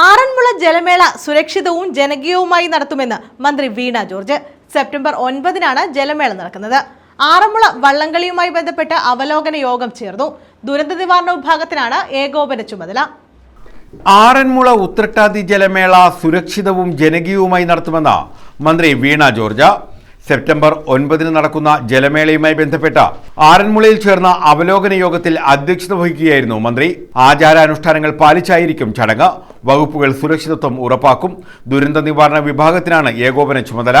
ആറന്മുള ജലമേള സുരക്ഷിതവും ജനകീയവുമായി നടത്തുമെന്ന് മന്ത്രി വീണ ജോർജ്. സെപ്റ്റംബർ ഒൻപതിനാണ് ജലമേള നടക്കുന്നത്. ആറന്മുള വള്ളംകളിയുമായി ബന്ധപ്പെട്ട് അവലോകന യോഗം ചേർന്നു. ദുരന്ത നിവാരണ വിഭാഗത്തിനാണ് ഏകോപന ചുമതല. ആറന്മുള ഉത്രട്ടാതി ജലമേള സുരക്ഷിതവും ജനകീയവുമായി നടത്തുമെന്ന് മന്ത്രി വീണ ജോർജ്. സെപ്റ്റംബർ ഒൻപതിന് നടക്കുന്ന ജലമേളയുമായി ബന്ധപ്പെട്ട ആറന്മുളയിൽ ചേർന്ന അവലോകന യോഗത്തിൽ അധ്യക്ഷത വഹിക്കുകയായിരുന്നു മന്ത്രി. ആചാരാനുഷ്ഠാനങ്ങൾ പാലിച്ചായിരിക്കും ചടങ്ങ്. വകുപ്പുകൾ സുരക്ഷിതത്വം ഉറപ്പാക്കും. ദുരന്ത നിവാരണ വിഭാഗത്തിനാണ് ഏകോപന ചുമതല.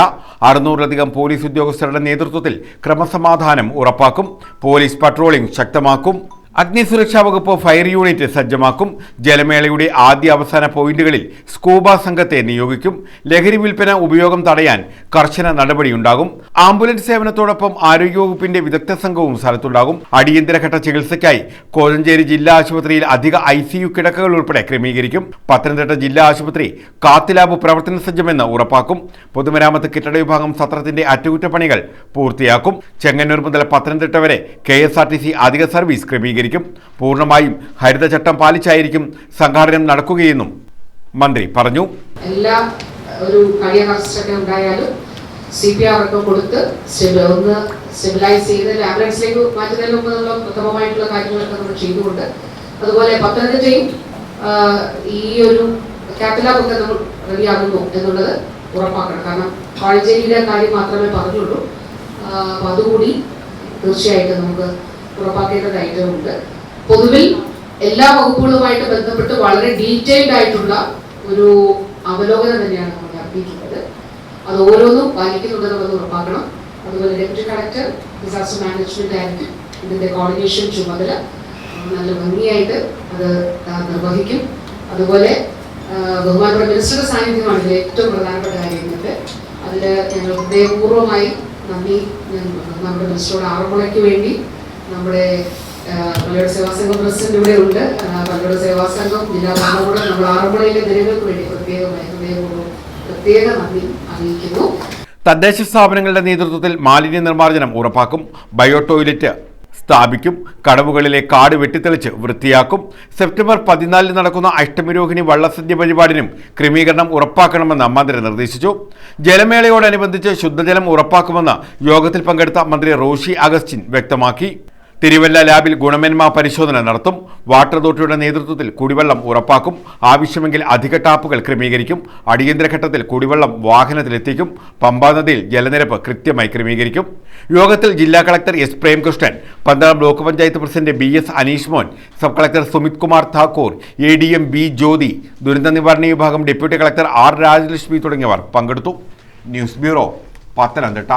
അറുന്നൂറിലധികം പോലീസ് ഉദ്യോഗസ്ഥരുടെ നേതൃത്വത്തിൽ ക്രമസമാധാനം ഉറപ്പാക്കും. പോലീസ് പട്രോളിംഗ് ശക്തമാക്കും. അഗ്നിസുരക്ഷാ വകുപ്പ് ഫയർ യൂണിറ്റ് സജ്ജമാക്കും. ജലമേളയുടെ ആദ്യ അവസാന പോയിന്റുകളിൽ സ്കൂബ സംഘത്തെ നിയോഗിക്കും. ലഹരി വിൽപ്പന ഉപയോഗം തടയാൻ കർശന നടപടിയുണ്ടാകും. ആംബുലൻസ് സേവനത്തോടൊപ്പം ആരോഗ്യവകുപ്പിന്റെ വിദഗ്ധ സംഘവും സ്ഥലത്തുണ്ടാകും. അടിയന്തരഘട്ട ചികിത്സയ്ക്കായി കോഴഞ്ചേരി ജില്ലാ ആശുപത്രിയിൽ അധിക ഐ സി യു കിടക്കകൾ ഉൾപ്പെടെ ക്രമീകരിക്കും. പത്തനംതിട്ട ജില്ലാ ആശുപത്രി കാത്തിലാബ് പ്രവർത്തന സജ്ജമെന്ന് ഉറപ്പാക്കും. പൊതുമരാമത്ത് കെട്ടിട വിഭാഗം സത്രത്തിന്റെ അറ്റകുറ്റപ്പണികൾ പൂർത്തിയാക്കും. ചെങ്ങന്നൂർ മുതൽ പത്തനംതിട്ട വരെ K S R T C അധിക സർവീസ് ക്രമീകരിക്കും. പൂർണമായും ഹരിതചട്ടം പാലിച്ചായിരിക്കും സംഘാടനം നടക്കുകയെന്നും മന്ത്രി പറഞ്ഞു. എല്ലാ ഒരു കാർഡിയക് അറസ്റ്റൊക്കെ ഉണ്ടായാലും സി പി ആർ ഒക്കെ കൊടുത്ത് ഒന്ന് സ്റ്റെബിലൈസ് ചെയ്ത് ആംബുലൻസിലേക്ക് മാറ്റുന്നതിന് മുമ്പ് നമ്മൾ പ്രഥമമായിട്ടുള്ള കാര്യങ്ങളൊക്കെ നമ്മൾ ചെയ്തുകൊണ്ട് അതുപോലെ പത്തനംതിട്ടയും ഈ ഒരു കാറ്റലാബൊക്കെ നമ്മൾ റെഡിയാകുന്നു എന്നുള്ളത് ഉറപ്പാക്കണം. കാരണം കോഴഞ്ചേരിയിലെ കാര്യം മാത്രമേ പറഞ്ഞുള്ളൂ. അപ്പൊ അതുകൂടി തീർച്ചയായിട്ടും നമുക്ക് ഉറപ്പാക്കേണ്ടതായിട്ടുണ്ട് പൊതുവിൽ എല്ലാ വകുപ്പുകളുമായിട്ട് ബന്ധപ്പെട്ട് വളരെ ഡീറ്റെയിൽഡ് ആയിട്ടുള്ള ഒരു അവലോകനം തന്നെയാണ് നമ്മൾ നടത്തിയിട്ടുള്ളത്. അത് ഓരോന്നും പാലിക്കുന്നുണ്ടെന്നുള്ളത് ഉറപ്പാക്കണം. അതുപോലെ ഡെപ്യൂട്ടി കളക്ടർ ഡിസാസ്റ്റർ മാനേജ്മെന്റ് ആയിരിക്കും ഇതിന്റെ കോർഡിനേഷൻ ചുമതല. നല്ല ഭംഗിയായിട്ട് അത് നിർവഹിക്കും. അതുപോലെ ബഹുമാനപ്പെട്ട മിനിസ്റ്ററുടെ സാന്നിധ്യമാണ് ഏറ്റവും പ്രധാനപ്പെട്ട കാര്യങ്ങൾക്ക് അതിൽ ഞങ്ങൾ ഹൃദയപൂർവമായി നന്ദി നമ്മുടെ മിനിസ്റ്ററോട് ആറന്മുളയ്ക്ക് വേണ്ടി നമ്മുടെ പള്ളിയുടെ സേവാ സംഘം പ്രസിഡന്റ് ഇവിടെ ഉണ്ട്. പള്ളിയുടെ സേവാ സംഘം ജില്ലാ ഭരണകൂടം നമ്മൾ ആറന്മുളയിലെ ജനങ്ങൾക്ക് വേണ്ടി പ്രത്യേകമായി ഹൃദയപൂർവം പ്രത്യേക നന്ദി അറിയിക്കുന്നു. തദ്ദേശ സ്ഥാപനങ്ങളുടെ നേതൃത്വത്തിൽ മാലിന്യ നിർമ്മാർജനം ഉറപ്പാക്കും ബയോ ടോയ്ലറ്റ് സ്ഥാപിക്കും കടവുകളിലെ കാട് വെട്ടിത്തെളിച്ച് വൃത്തിയാക്കും. സെപ്റ്റംബർ പതിനാലിന് നടക്കുന്ന അഷ്ടമിരോഹിണി വള്ളസദ്യ പരിപാടിനും ക്രമീകരണം ഉറപ്പാക്കണമെന്ന് മന്ത്രി നിർദ്ദേശിച്ചു. ജലമേളയോടനുബന്ധിച്ച് ശുദ്ധജലം ഉറപ്പാക്കുമെന്ന് യോഗത്തിൽ പങ്കെടുത്ത മന്ത്രി റോഷി അഗസ്റ്റിൻ വ്യക്തമാക്കി. തിരുവല്ല ലാബിൽ ഗുണമേന്മ പരിശോധന നടത്തും. വാട്ടർ അതോറിറ്റിയുടെ നേതൃത്വത്തിൽ കുടിവെള്ളം ഉറപ്പാക്കും. ആവശ്യമെങ്കിൽ അധിക ടാപ്പുകൾ ക്രമീകരിക്കും. അടിയന്തര ഘട്ടത്തിൽ കുടിവെള്ളം വാഹനത്തിലെത്തിക്കും. പമ്പാ നദിയിൽ ജലനിരപ്പ് കൃത്യമായി ക്രമീകരിക്കും. യോഗത്തിൽ ജില്ലാ collector S Premkrishnan Pandalam block panchayat president B S Aneesh Mon sub collector Sumit Kumar Thakur A D M B Jyothi ദുരന്ത നിവാരണ വിഭാഗം ഡെപ്യൂട്ടി കളക്ടർ ആർ രാജലക്ഷ്മി തുടങ്ങിയവർ പങ്കെടുത്തു. News bureau Pathanamthitta.